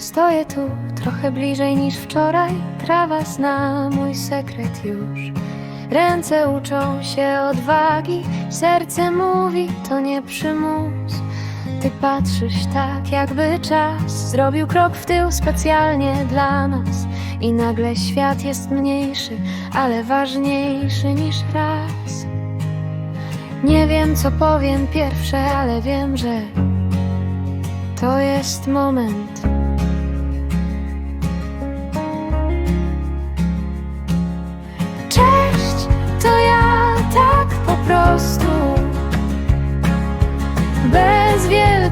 Stoję tu trochę bliżej niż wczoraj, trawa zna mój sekret już. Ręce uczą się odwagi, serce mówi to nie przymus. Ty patrzysz tak, jakby czas zrobił krok w tył specjalnie dla nas. I nagle świat jest mniejszy, ale ważniejszy niż raz. Nie wiem, co powiem pierwsze, ale wiem, że to jest moment.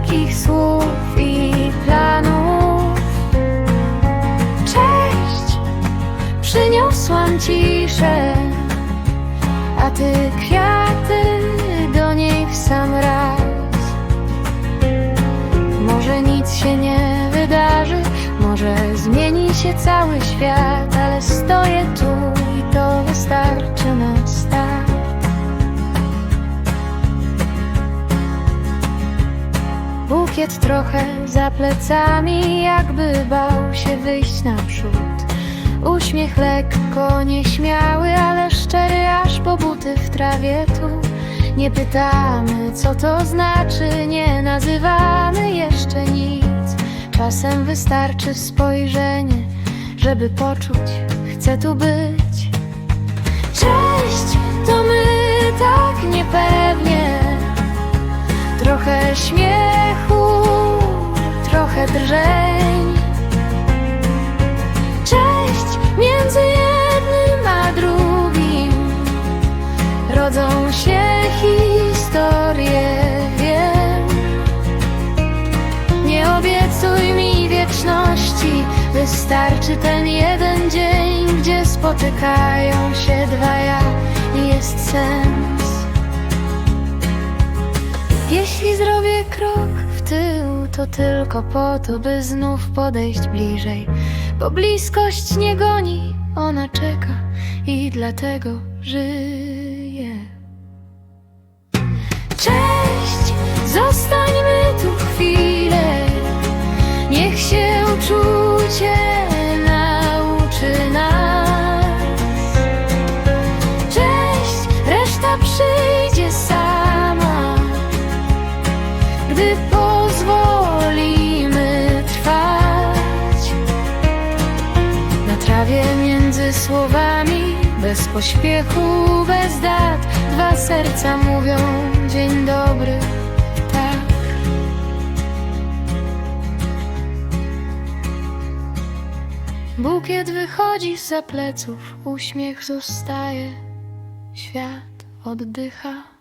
Wielkich słów i planów. Cześć, przyniosłam ciszę, a ty kwiaty do niej w sam raz. Może nic się nie wydarzy, może zmieni się cały świat, ale stoję tu i to wystarczy Bukiet trochę za plecami, jakby bał się wyjść naprzód. Uśmiech lekko nieśmiały, ale szczery aż po buty w trawie tu. Nie pytamy, co to znaczy, nie nazywamy jeszcze nic. Czasem wystarczy spojrzenie, żeby poczuć, chcę tu być. Cześć, to my tak niepewnie. Trochę trochę drżeń. Cześć, między jednym a drugim rodzą się historie, wiem. Nie obiecuj mi wieczności, wystarczy ten jeden dzień, gdzie spotykają się dwa ja i jest sens. Jeśli zrobię krok w tył, to tylko po to, by znów podejść bliżej. Bo bliskość nie goni, ona czeka i dlatego żyje. Cześć, zostańmy tu chwilę. Niech się uczucie nauczy nas. Cześć, reszta przyjdzie sama gdy pozwolimy na trawie między słowami, bez pośpiechu, bez dat. Dwa serca mówią dzień dobry, tak. Bukiet wychodzi za pleców, uśmiech zostaje, świat oddycha.